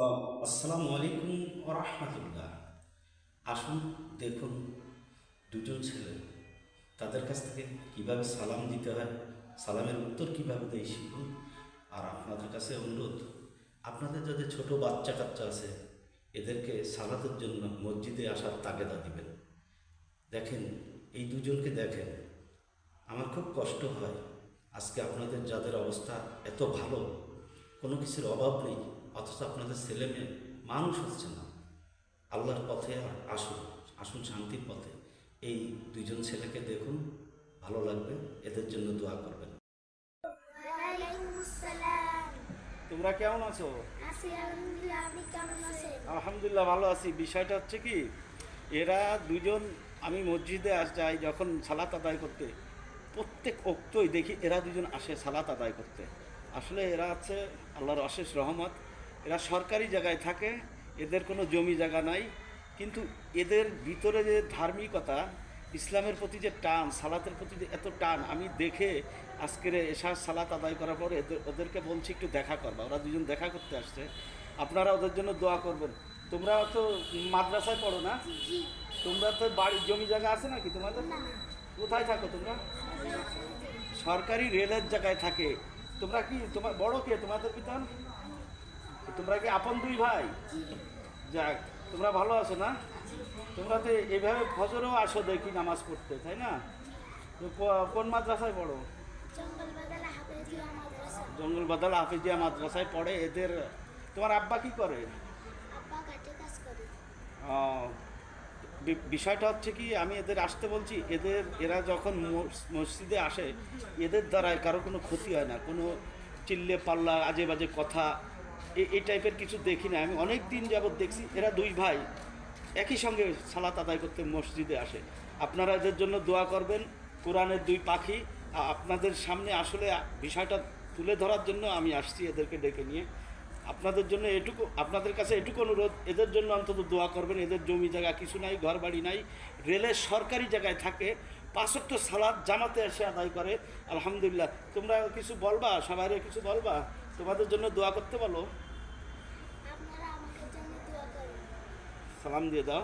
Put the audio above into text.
আসসালামু আলাইকুম রহমতুল্লাহ। আসুন, দেখুন দুজন ছেলে, তাদের কাছ থেকে কীভাবে সালাম দিতে হয়, সালামের উত্তর কীভাবে দেয় শিখুন। আর আপনাদের কাছে অনুরোধ, আপনাদের যাদের ছোট বাচ্চা কাচ্চা আছে, এদেরকে সালাতের জন্য মসজিদে আসার তাগেদা দিবেন। দেখেন, এই দুজনকে দেখেন, আমার খুব কষ্ট হয়। আজকে আপনাদের যাদের অবস্থা এত ভালো কোনো কিছুর অভাব নেই অথচ আপনাদের ছেলে মেয়ে মানুষ হচ্ছে না। আল্লাহর পথে আসুন আসুন শান্তির পথে। এই দুইজন ছেলেকে দেখুন ভালো লাগবে এদের জন্য দোয়া করবেন। তোমরা কেমন আছো? আলহামদুলিল্লাহ আপনি কেমন আছেন? আলহামদুলিল্লাহ ভালো আছি। বিষয়টা হচ্ছে কি এরা দুজন আমি মসজিদে আস যাই যখন সালাত আদায় করতে প্রত্যেক অক্তই দেখি এরা দুজন আসে সালাত আদায় করতে। আসলে এরা হচ্ছে আল্লাহর অশেষ রহমত। এরা সরকারি জায়গায় থাকে এদের কোনো জমি জায়গা নাই। কিন্তু এদের ভিতরে যে ধার্মিকতা ইসলামের প্রতি যে টান সালাতের প্রতি যে এত টান আমি দেখে আজকের এশার সালাত আদায় করার পর এদের ওদেরকে বলছি একটু দেখা করবা। ওরা দুজন দেখা করতে আসছে। আপনারা ওদের জন্য দোয়া করবেন। তোমরা তো মাদ্রাসায় পড়ো না? তোমরা তো বাড়ির জমি জায়গা আছে নাকি তোমাদের? না। কোথায় থাকো তোমরা? সরকারি রেলের জায়গায় থাকে। তোমরা কি তোমার বড় কে? তোমাদের পিতা? তোমরা কি আপন দুই ভাই? যাক তোমরা ভালো আছো না? তোমরা তো এইভাবে ফজরও আসো দেখি নামাজ পড়তে তাই না? তো কোন মাদ্রাসায় পড়ো? জঙ্গল বাদাল হাফিজিয়া মাদ্রাসায় পড়ে এদের। তোমার আব্বা কি করে? আব্বা বিষয়টা হচ্ছে কি, আমি এদের আসতে বলছি, এদের, এরা যখন মসজিদে আসে, এদের দ্বারা কারও কোনো ক্ষতি হয় না। কোনো চিল্লে পাল্লা আজে বাজে কথা এই টাইপের কিছু দেখি না। আমি অনেক দিন যাবৎ দেখছি, এরা দুই ভাই একই সঙ্গে সালাত আদায় করতে মসজিদে আসে। আপনারা এদের জন্য দোয়া করবেন, কোরআনের দুই পাখি আপনাদের সামনে আসলে বিষয়টা তুলে ধরার জন্য আমি আসছি এদেরকে ডেকে নিয়ে। আপনাদের জন্য এটুকু আপনাদের কাছে এটুকু অনুরোধ এদের জন্য অন্তত দোয়া করবেন এদের জমি জায়গা কিছু নাই ঘর বাড়ি নাই রেলের সরকারি জায়গায় থাকে পাঁচত্ব সালাদ জামাতে এসে আদায় করে আলহামদুলিল্লাহ। তোমরা কিছু বলবা? সবাই কিছু বলবা? তোমাদের জন্য দোয়া করতে বলো। সালাম দিয়ে দাও।